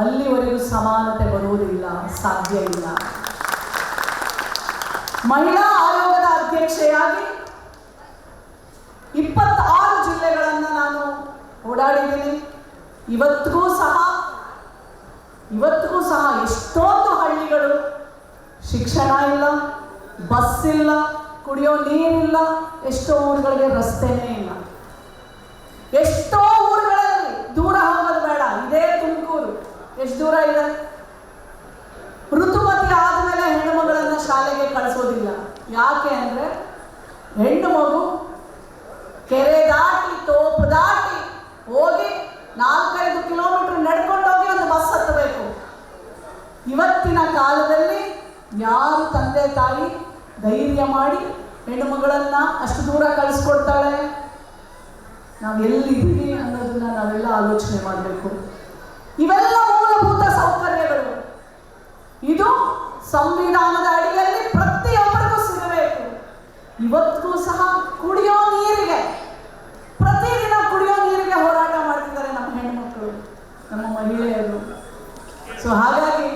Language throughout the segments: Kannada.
ಅಲ್ಲಿವರೆಗೂ ಸಮಾನತೆ ಬರುವುದಿಲ್ಲ ಸಾಧ್ಯ ಇಲ್ಲ ಮಹಿಳಾ ಆಯೋಗದ ಅಧ್ಯಕ್ಷೆಯಾಗಿ ಇಪ್ಪತ್ತಾರು ಜಿಲ್ಲೆಗಳನ್ನು ನಾನು ಓಡಾಡಿದ್ದೀನಿ. ಇವತ್ತಿಗೂ ಸಹ ಇವತ್ತಿಗೂ ಸಹ ಎಷ್ಟೊಂದು ಹಳ್ಳಿಗಳು ಶಿಕ್ಷಣ ಇಲ್ಲ, ಬಸ್ ಇಲ್ಲ, ಕುಡಿಯೋ ನೀರಿಲ್ಲ, ಎಷ್ಟೋ ಊರುಗಳಿಗೆ ರಸ್ತೆನೇ ಇಲ್ಲ. ಎಷ್ಟೋ ಎಷ್ಟು ದೂರ ಇಲ್ಲ ಋತುಮತಿ ಆದಮೇಲೆ ಹೆಣ್ಣು ಮಗಳನ್ನು ಶಾಲೆಗೆ ಕಳಿಸೋದಿಲ್ಲ. ಯಾಕೆ ಅಂದರೆ ಹೆಣ್ಣು ಮಗು ಕೆರೆ ದಾಟಿ, ತೋಪು ದಾಟಿ ಹೋಗಿ ನಾಲ್ಕೈದು ಕಿಲೋಮೀಟರ್ ನಡ್ಕೊಂಡು ಹೋಗಿ ಒಂದು ಬಸ್ ಹತ್ತಬೇಕು. ಇವತ್ತಿನ ಕಾಲದಲ್ಲಿ ಯಾರು ತಂದೆ ತಾಯಿ ಧೈರ್ಯ ಮಾಡಿ ಹೆಣ್ಣು ಮಗಳನ್ನ ಅಷ್ಟು ದೂರ ಕಳಿಸ್ಕೊಡ್ತಾಳೆ? ನಾವೆಲ್ಲಿದ್ದೀವಿ ಅನ್ನೋದನ್ನ ನಾವೆಲ್ಲ ಆಲೋಚನೆ ಮಾಡಬೇಕು. ಇವೆಲ್ಲ ಇದು ಸಂವಿಧಾನದ ಅಡಿಯಲ್ಲಿ ಪ್ರತಿಯೊಬ್ಬರಿಗೂ ಸಿಗಬೇಕು ಇವತ್ತಿಗೂ ಸಹ ಕುಡಿಯೋ ನೀರಿಗೆ, ಪ್ರತಿದಿನ ಕುಡಿಯೋ ನೀರಿಗೆ ಹೋರಾಟ ಮಾಡ್ತಿದ್ದಾರೆ ನಮ್ಮ ಹೆಣ್ಮಕ್ಳು, ನಮ್ಮ ಮಹಿಳೆಯರು. ಸೊ ಹಾಗಾಗಿ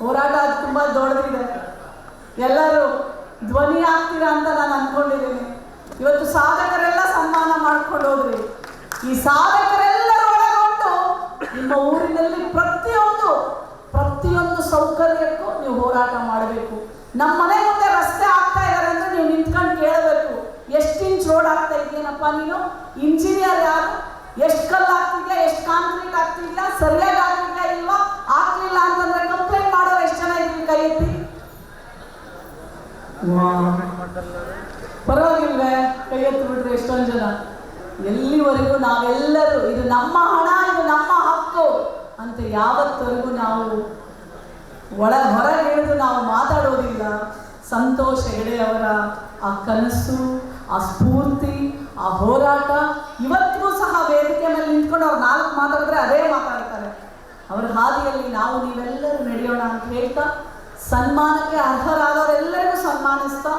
ಹೋರಾಟ ಅದು ತುಂಬ ದೊಡ್ಡದಿದೆ. ಎಲ್ಲರೂ ಧ್ವನಿ ಆಗ್ತೀರಾ ಅಂತ ನಾನು ಅಂದ್ಕೊಂಡಿದ್ದೀನಿ ಇವತ್ತು ಸಾಧಕರೆಲ್ಲ ಸನ್ಮಾನ ಮಾಡ್ಕೊಂಡು ಹೋದ್ರಿ. ಈ ಸಾಧಕರೆಲ್ಲರೂ ಒಳಗೊಂಡು ನಿಮ್ಮ ಊರಿನಲ್ಲಿ ಪ್ರತಿಯೊಂದು ಪ್ರತಿಯೊಂದು ಸೌಕರ್ಯಕ್ಕೂ ನೀವು ಹೋರಾಟ ಮಾಡಬೇಕು ನಮ್ಮ ಮನೆ ಮುಂದೆ ರಸ್ತೆ ಆಗ್ತಾ ಇದ್ದಾರೆ ಅಂದ್ರೆ ನೀವು ನಿಂತ್ಕೊಂಡು ಕೇಳಬೇಕು. ಎಷ್ಟು ಇಂಚ್ ರೋಡ್ ಆಗ್ತಾ ನೀನು? ಇಂಜಿನಿಯರ್ ಯಾರು? ಎಷ್ಟು ಕಲ್ಲು ಆಗ್ತಿದ್ಯಾ? ಎಷ್ಟು ಕಾಂಕ್ರೀಟ್ ಆಗ್ತಿದ್ಯಾ? ಸರಿಯಾಗಿ ಆಗ್ತಿದ್ಯಾ ಇಲ್ವಾ? ಆಗ್ಲಿಲ್ಲ ಅಂತಂದ್ರೆ ಕಂಪ್ಲೇಂಟ್ ಮಾಡೋರು ಎಷ್ಟು ಜನ ಇದ್ರಿ ಕೈ ಎತ್ತಿ? ಪರವಾಗಿಲ್ವೇ? ಕೈ ಎತ್ತು ಬಿಟ್ರಿ ಎಷ್ಟೊಂದು ಜನ? ಎಲ್ಲಿವರೆಗೂ ನಾವೆಲ್ಲರೂ, ಇದು ನಮ್ಮ ಹಣ, ಇದು ನಮ್ಮ ಹಕ್ಕು ಅಂತ ಯಾವತ್ತವರೆಗೂ ನಾವು ಒಳ, ಹೊರ ಹೇಳಿದ್ರು ನಾವು ಮಾತಾಡೋದಿಲ್ಲ. ಸಂತೋಷ್ ಹೆಗಡೆ ಅವರ ಆ ಕನಸು, ಆ ಸ್ಫೂರ್ತಿ, ಆ ಹೋರಾಟ. ಇವತ್ತಿಗೂ ಸಹ ವೇದಿಕೆ ಮೇಲೆ ನಿಂತ್ಕೊಂಡು ಅವ್ರು ನಾಲ್ಕು ಮಾತಾಡಿದ್ರೆ ಅದೇ ಮಾತಾಡ್ತಾರೆ. ಅವರ ಹಾದಿಯಲ್ಲಿ ನಾವು ನೀವೆಲ್ಲರೂ ನಡೆಯೋಣ ಅಂತ ಹೇಳ್ತಾ, ಸನ್ಮಾನಕ್ಕೆ ಅರ್ಹರಾದವರೆಲ್ಲರಿಗೂ ಸನ್ಮಾನಿಸ್ತಾ,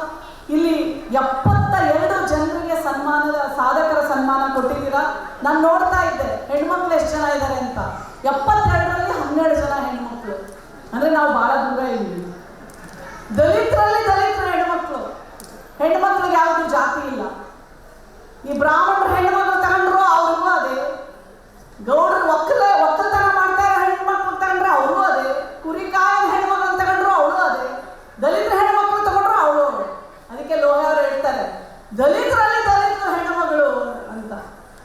ಇಲ್ಲಿ ಎಪ್ಪತ್ತ ಎರಡು ಜನರಿಗೆ ಸನ್ಮಾನದ ಸಾಧಕರ ಸನ್ಮಾನ ಕೊಟ್ಟಿದ್ದೀರಾ. ನಾನು ನೋಡ್ತಾ ಇದ್ದೆ, ಹೆಣ್ಮಕ್ಳು ಎಷ್ಟು ಜನ ಇದ್ದಾರೆ ಅಂತ. ಎಪ್ಪತ್ತೆರಡರಲ್ಲಿ ಹನ್ನೆರಡು ಜನ ಹೆಣ್ಮಕ್ಳು. ಅಂದ್ರೆ ನಾವು ಬಹಳ ದೂರ ಇದ್ದೀವಿ. ದಲಿತರಲ್ಲಿ ದಲಿತರು ಹೆಣ್ಮಕ್ಳು. ಹೆಣ್ಮಕ್ಳಿಗೆ ಯಾವುದು ಜಾತಿ ಇಲ್ಲ. ಈ ಬ್ರಾಹ್ಮಣರು ಹೆಣ್ಮಕ್ಳು ತಗೊಂಡ್ರು ಅವ್ರಿಗೂ ಅದೇ. ಗೌಡರು ಒಕ್ಕಲ, ಒಕ್ಕಲ್ತನ ಮಾಡ್ತಾರೆ ಹೆಣ್ಮಕ್ಳು ತಗೊಂಡ್ರೆ ಅವ್ರಿಗೂ ಅದೇ. ಕುರಿಕಾಯ ಹೆಣ್ಮಕ್ಳು ತಗೊಂಡ್ರು ಅವಳು ಅದೇ. ದಲಿತರ ಹೆಣ್ಮಕ್ಳು ತಗೊಂಡ್ರು ಅವಳು ಅದಕ್ಕೆ ಲೋಹ್ಯವರು ಹೇಳ್ತಾರೆ, ದಲಿತರಲ್ಲಿ ದಲಿತರು ಹೆಣ್ಮಗಳು ಅಂತ.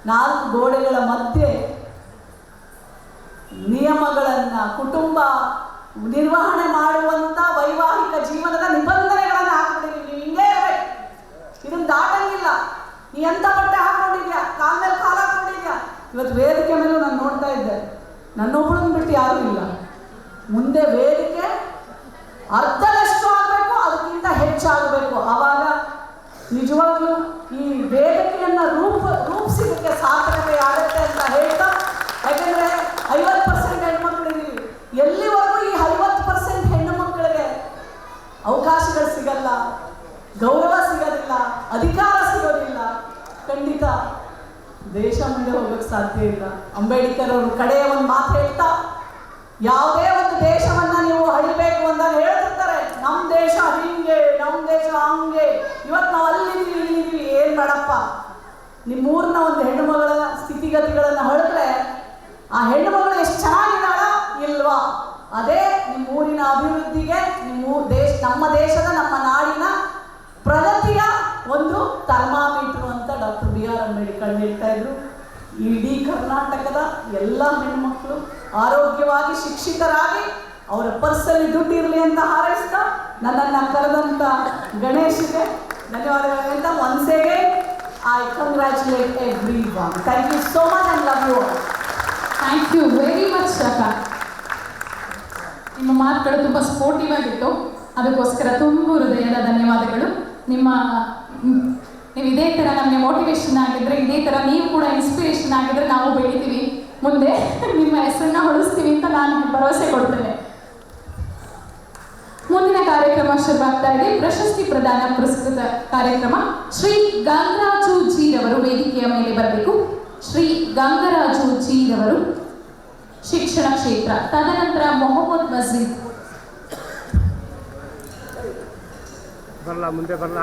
ನಾಲ್ಕು ಗೋಡೆಗಳ ಮಧ್ಯೆ ನಿಯಮಗಳನ್ನ, ಕುಟುಂಬ ನಿರ್ವಹಣೆ ಮಾಡುವಂತ ವೈವಾಹಿಕ ಜೀವನದ ನಿಬಂಧನೆಗಳನ್ನು ಹಾಕ್ಬಿಟ್ಟಿದೀವಿ ನೀವು ಹಿಂಗೇ ಇರ್ಬೇಕು. ಇದನ್ನ ದಾಟಂಗಿಲ್ಲ. ನೀ ಎಂತ ಬಟ್ಟೆ ಹಾಕೊಂಡಿದ್ಯಾ? ಕಾಲ ಮೇಲೆ ಕಾಲ ಹಾಕೊಂಡಿದ್ಯಾ? ಇವತ್ತು ವೇದಿಕೆ ಮೇಲೂ ನಾನು ನೋಡ್ತಾ ಇದ್ದೆ. ನನ್ನೊಬ್ಬಳನ್ನ ಬಿಟ್ಟು ಯಾರೂ ಇಲ್ಲ. ಮುಂದೆ ವೇದಿಕೆ ಅರ್ಧದಷ್ಟು ಆಗಬೇಕು, ಅದಕ್ಕಿಂತ ಹೆಚ್ಚಾಗಬೇಕು. ಆವಾಗ ನಿಜವಾಗ್ಲೂ ಈ ಅವಕಾಶಗಳು ಸಿಗಲ್ಲ, ಗೌರವ ಸಿಗೋದಿಲ್ಲ ಅಧಿಕಾರ ಸಿಗೋದಿಲ್ಲ. ಖಂಡಿತ ದೇಶ ಮುಂದೆ ಹೋಗಕ್ಕೆ ಸಾಧ್ಯ ಇಲ್ಲ. ಅಂಬೇಡ್ಕರ್ ಅವರು ಕಡೆಯ ಒಂದು ಮಾತು ಹೇಳ್ತಾ, ಯಾವುದೇ ಒಂದು ದೇಶವನ್ನ ನೀವು ಹಳಿಬೇಕು ಅಂತ ಹೇಳ್ತಿರ್ತಾರೆ ನಮ್ಮ ದೇಶ ಹಿಂಗೆ ನಮ್ಮ ದೇಶ ಹಂಗೆ. ಇವತ್ತು ನಾವು ಅಲ್ಲಿದ್ದೀವಿ, ಇಲ್ಲಿದ್ದೀವಿ, ಏನು ಮಾಡಪ್ಪ ನಿಮ್ಮೂರಿನ ಒಂದು ಹೆಣ್ಣುಮಗಳ ಸ್ಥಿತಿಗತಿಗಳನ್ನು ಹೊಡೆದ್ರೆ ಆ ಹೆಣ್ಣುಮಗಳು ಎಷ್ಟು ಚೆನ್ನಾಗಿದ್ದಾಳ ಇಲ್ವಾ? ಅದೇ ನಿಮ್ಮೂರಿನ ಅಭಿವೃದ್ಧಿಗೆ ನಿಮ್ಮ ನಮ್ಮ ದೇಶದ ನಮ್ಮ ನಾಡಿನ ಪ್ರಗತಿಯ ಒಂದು ಥರ್ಮಾಮೀಟರ್ ಅಂತ ಡಾಕ್ಟರ್ ಬಿ ಆರ್ ಅಂಬೇಡ್ಕರ್ ಹೇಳ್ತಾ ಇದ್ರು. ಇಡೀ ಕರ್ನಾಟಕದ ಎಲ್ಲ ಹೆಣ್ಮಕ್ಳು ಆರೋಗ್ಯವಾಗಿ ಶಿಕ್ಷಿತರಾಗಿ ಅವರ ಪರ್ಸಲ್ಲಿ ದುಡ್ಡು ಇರಲಿ ಅಂತ ಹಾರೈಸ್ತಾ ನನ್ನನ್ನು ಕರೆದಂತ ಗಣೇಶ್ಗೆ ಧನ್ಯವಾದಗಳು ಅಂತ once again I congratulate everyone thank you so much and love you thank you very much ಅಕ್ಕ ನಿಮ್ಮ ಮಾತುಗಳು ತುಂಬ ಸ್ಪೋರ್ಟಿವ್ ಆಗಿತ್ತು. ಅದಕ್ಕೋಸ್ಕರ ತುಂಬ ಹೃದಯದ ಧನ್ಯವಾದಗಳು. ನಿಮ್ಮ ನೀವು ಇದೇ ಥರ ನಮಗೆ ಮೋಟಿವೇಶನ್ ಆಗಿದ್ರೆ, ಇದೇ ಥರ ನೀವು ಕೂಡ ಇನ್ಸ್ಪಿರೇಷನ್ ಆಗಿದ್ರೆ ನಾವು ಬೆಳಿತೀವಿ. ಮುಂದೆ ನಿಮ್ಮ ಹೆಸರನ್ನ ಹೊಳಿಸ್ತೀವಿ ಅಂತ ನಾನು ಭರವಸೆ ಕೊಡ್ತೇನೆ. ಮುಂದಿನ ಕಾರ್ಯಕ್ರಮ ಶುರುವಾಗ್ತಾ ಇದೆ. ಪ್ರಶಸ್ತಿ ಪ್ರದಾನ ಪುರಸ್ಕೃತ ಕಾರ್ಯಕ್ರಮ. ಶ್ರೀ ಗಂಗರಾಜು ಜೀರವರು ವೇದಿಕೆಯ ಮೇಲೆ ಬರಬೇಕು. ಶ್ರೀ ಗಂಗರಾಜು ಜೀರವರು ಶಿಕ್ಷಣ ಕ್ಷೇತ್ರ. ತದನಂತರ ಮೊಹಮ್ಮದ್ ಮಸೀದ್ ಬರಲ್ಲ ಮುಂದೆ ಬರಲ್ಲ